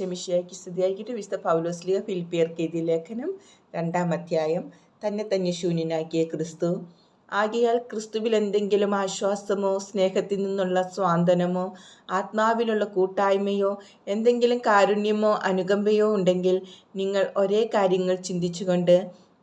ഈശ്വമിഷയാക്കി സ്ഥിതിയാക്കിയിട്ട് വിശുദ്ധ പൗലോസ്ലിക ഫിലിപ്പിയർക്ക് എഴുതിയ ലേഖനം രണ്ടാം അധ്യായം. തന്നെ തന്നെ ശൂന്യനാക്കിയ ക്രിസ്തു ആകയാൽ ക്രിസ്തുവിൽ എന്തെങ്കിലും ആശ്വാസമോ സ്നേഹത്തിൽ നിന്നുള്ള സ്വാന്തനമോ ആത്മാവിലുള്ള കൂട്ടായ്മയോ എന്തെങ്കിലും കാരുണ്യമോ അനുകമ്പയോ ഉണ്ടെങ്കിൽ നിങ്ങൾ ഒരേ കാര്യങ്ങൾ ചിന്തിച്ചുകൊണ്ട്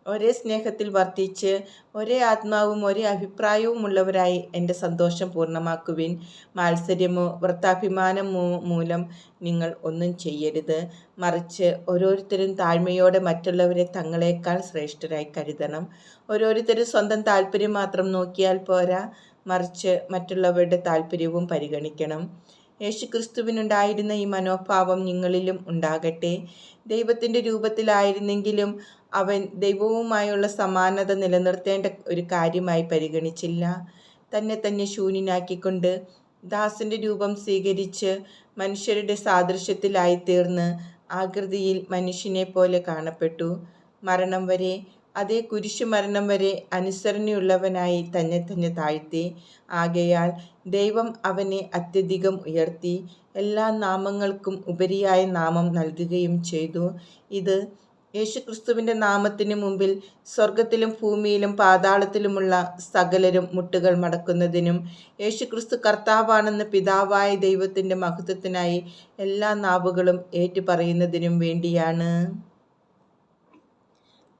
ഒരേ സ്നേഹത്തിൽ വർദ്ധിച്ച് ഒരേ ആത്മാവും ഒരേ അഭിപ്രായവും ഉള്ളവരായി എന്റെ സന്തോഷം പൂർണമാക്കുവിൻ. മാത്സര്യമോ വൃത്താഭിമാനമോ മൂലം നിങ്ങൾ ഒന്നും ചെയ്യരുത്. മറിച്ച് ഓരോരുത്തരും താഴ്മയോടെ മറ്റുള്ളവരെ തങ്ങളെക്കാൾ ശ്രേഷ്ഠരായി കരുതണം. ഓരോരുത്തരും സ്വന്തം താല്പര്യം മാത്രം നോക്കിയാൽ പോരാ. മറിച്ച് മറ്റുള്ളവരുടെ താല്പര്യവും പരിഗണിക്കണം. യേശുക്രിസ്തുവിനുണ്ടായിരുന്ന ഈ മനോഭാവം നിങ്ങളിലും ഉണ്ടാകട്ടെ. ദൈവത്തിന്റെ രൂപത്തിലായിരുന്നെങ്കിലും അവൻ ദൈവവുമായുള്ള സമാനത നിലനിർത്തേണ്ട ഒരു കാര്യമായി പരിഗണിച്ചില്ല. തന്നെ തന്നെ ശൂന്യനാക്കിക്കൊണ്ട് ദാസന്റെ രൂപം സ്വീകരിച്ച് മനുഷ്യരുടെ സാദൃശ്യത്തിലായിത്തീർന്ന് ആകൃതിയിൽ മനുഷ്യനെ പോലെ കാണപ്പെട്ടു. മരണം വരെ അതേ കുരിശു മരണം വരെ അനുസരണയുള്ളവനായി തന്നെ തന്നെ താഴ്ത്തി. ആകയാൽ ദൈവം അവനെ അത്യധികം ഉയർത്തി. എല്ലാ നാമങ്ങൾക്കും ഉപരിയായ നാമം നൽകുകയും ചെയ്തു. ഇത് യേശുക്രിസ്തുവിന്റെ നാമത്തിന് മുമ്പിൽ സ്വർഗത്തിലും ഭൂമിയിലും പാതാളത്തിലുമുള്ള സകലരും മുട്ടുകൾ മടക്കുന്നതിനും യേശുക്രിസ്തു കർത്താവാണെന്ന് പിതാവായ ദൈവത്തിന്റെ മഹത്വത്തിനായി എല്ലാ നാവുകളും ഏറ്റുപറയുന്നതിനും വേണ്ടിയാണ്.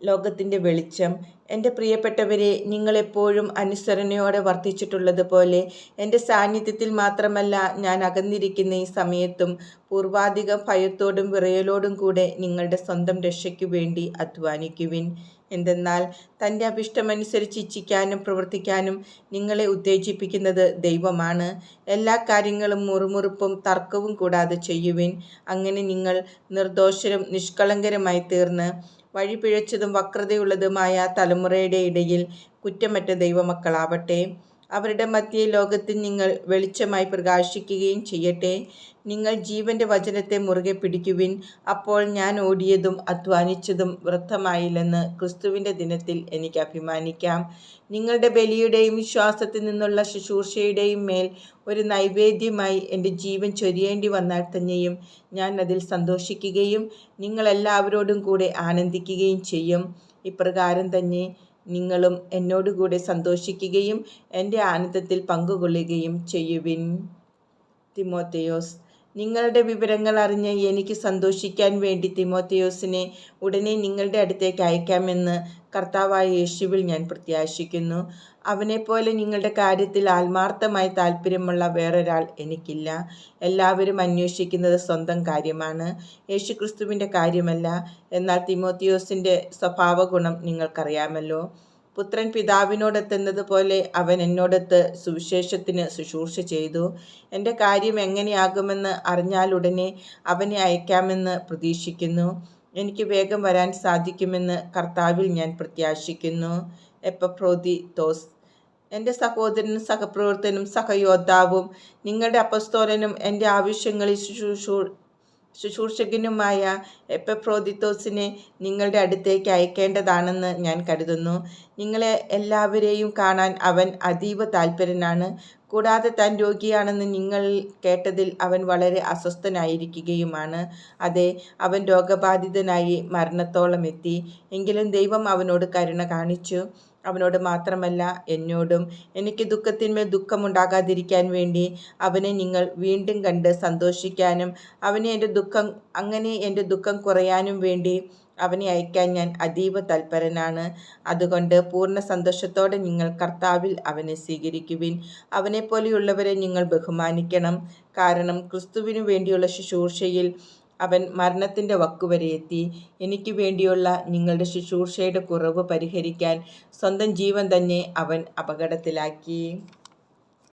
ലോകത്തിന്റെ വെളിച്ചം. എന്റെ പ്രിയപ്പെട്ടവരെ നിങ്ങളെപ്പോഴും അനുസരണയോടെ വർത്തിച്ചിട്ടുള്ളതുപോലെ എന്റെ സാന്നിധ്യത്തിൽ മാത്രമല്ല ഞാൻ അകന്നിരിക്കുന്ന ഈ സമയത്തും പൂർവാധിക ഭയത്തോടും വിറയലോടും കൂടെ നിങ്ങളുടെ സ്വന്തം രക്ഷയ്ക്കു വേണ്ടി അധ്വാനിക്കുവിൻ. എന്തെന്നാൽ തന്റെ അഭിഷ്ടമനുസരിച്ച് ഇച്ഛിക്കാനും പ്രവർത്തിക്കാനും നിങ്ങളെ ഉത്തേജിപ്പിക്കുന്നത് ദൈവമാണ്. എല്ലാ കാര്യങ്ങളും മുറുമുറുപ്പും തർക്കവും കൂടാതെ ചെയ്യുവിൻ. അങ്ങനെ നിങ്ങൾ നിർദോഷരും നിഷ്കളങ്കരമായി തീർന്ന് വഴിപിഴച്ചതും വക്രതയുള്ളതുമായ തലമുറയുടെ ഇടയിൽ കുറ്റമറ്റ ദൈവമക്കളാവട്ടെ. അവരുടെ മധ്യ ലോകത്തിൽ നിങ്ങൾ വെളിച്ചമായി പ്രകാശിക്കുകയും ചെയ്യട്ടെ. നിങ്ങൾ ജീവന്റെ വചനത്തെ മുറുകെ പിടിക്കുവിൻ. അപ്പോൾ ഞാൻ ഓടിയതും അധ്വാനിച്ചതും വൃദ്ധമായില്ലെന്ന് ക്രിസ്തുവിന്റെ ദിനത്തിൽ എനിക്ക് അഭിമാനിക്കാം. നിങ്ങളുടെ ബലിയുടെയും വിശ്വാസത്തിൽ നിന്നുള്ള ശുശ്രൂഷയുടെയും മേൽ ഒരു നൈവേദ്യമായി എന്റെ ജീവൻ ചൊരിയേണ്ടി വന്നാൽ തന്നെയും ഞാൻ അതിൽ സന്തോഷിക്കുകയും നിങ്ങളെല്ലാവരോടും കൂടെ ആനന്ദിക്കുകയും ചെയ്യും. ഇപ്രകാരം തന്നെ നിങ്ങളും എന്നോടുകൂടെ സന്തോഷിക്കുകയും എന്റെ ആനന്ദത്തിൽ പങ്കുകൊള്ളുകയും ചെയ്യുവിൻ. തിമോത്തയോസ് നിങ്ങളുടെ വിവരങ്ങൾ അറിഞ്ഞ് എനിക്ക് സന്തോഷിക്കാൻ വേണ്ടി തിമോത്തിയോസിനെ ഉടനെ നിങ്ങളുടെ അടുത്തേക്ക് അയക്കാമെന്ന് കർത്താവായ യേശുവിൽ ഞാൻ പ്രത്യാശിക്കുന്നു. അവനെപ്പോലെ നിങ്ങളുടെ കാര്യത്തിൽ ആത്മാർത്ഥമായി താല്പര്യമുള്ള വേറൊരാൾ എനിക്കില്ല. എല്ലാവരും അന്വേഷിക്കുന്നത് സ്വന്തം കാര്യമാണ്. യേശുക്രിസ്തുവിന്റെ കാര്യമല്ല. എന്നാൽ തിമോത്തിയോസിന്റെ സ്വഭാവഗുണം നിങ്ങൾക്കറിയാമല്ലോ. പുത്രൻ പിതാവിനോടെത്തുന്നത് പോലെ അവൻ എന്നോടൊത്ത് സുവിശേഷത്തിന് ശുശ്രൂഷ ചെയ്തു. എന്റെ കാര്യം എങ്ങനെയാകുമെന്ന് അറിഞ്ഞാലുടനെ അവനെ അയക്കാമെന്ന് പ്രതീക്ഷിക്കുന്നു. എനിക്ക് വേഗം വരാൻ സാധിക്കുമെന്ന് കർത്താവിൽ ഞാൻ പ്രത്യാശിക്കുന്നു. എപ്പപ്രോതി തോസ്. എന്റെ സഹോദരനും സഹപ്രവർത്തനും സഹയോദ്ധാവും നിങ്ങളുടെ അപസ്തോലനും എന്റെ ആവശ്യങ്ങളിൽ ശുശ്രൂഷ ശുശ്രൂഷകനുമായ എപ്പപ്രോതിത്തോസിനെ നിങ്ങളുടെ അടുത്തേക്ക് അയക്കേണ്ടതാണെന്ന് ഞാൻ കരുതുന്നു. നിങ്ങളെ എല്ലാവരെയും കാണാൻ അവൻ അതീവ താൽപ്പര്യനാണ് കൂടാതെ താൻ രോഗിയാണെന്ന് നിങ്ങൾ കേട്ടതിൽ അവൻ വളരെ അസ്വസ്ഥനായിരിക്കുകയുമാണ്. അതെ അവൻ രോഗബാധിതനായി മരണത്തോളം എത്തി എങ്കിലും ദൈവം അവനോട് കരുണ കാണിച്ചു. അവനോട് മാത്രമല്ല എന്നോടും എനിക്ക് ദുഃഖത്തിന്മേൽ ദുഃഖമുണ്ടാകാതിരിക്കാൻ വേണ്ടി അവനെ നിങ്ങൾ വീണ്ടും കണ്ട് സന്തോഷിക്കാനും അവനെ എന്റെ ദുഃഖം അങ്ങനെ എന്റെ ദുഃഖം കുറയാനും വേണ്ടി അവനെ അയക്കാൻ ഞാൻ അതീവ തൽപരനാണ്. അതുകൊണ്ട് പൂർണ സന്തോഷത്തോടെ നിങ്ങൾ കർത്താവിൽ അവനെ സ്വീകരിക്കുവിൻ. അവനെപ്പോലെയുള്ളവരെ നിങ്ങൾ ബഹുമാനിക്കണം. കാരണം ക്രിസ്തുവിനു വേണ്ടിയുള്ള ശുശ്രൂഷയിൽ അവൻ മരണത്തിന്റെ വക്കുവരെ എത്തി. എനിക്ക് വേണ്ടിയുള്ള നിങ്ങളുടെ ശുശ്രൂഷയുടെ കുറവ് പരിഹരിക്കാൻ സ്വന്തം ജീവൻ തന്നെ അവൻ അപകടത്തിലാക്കി.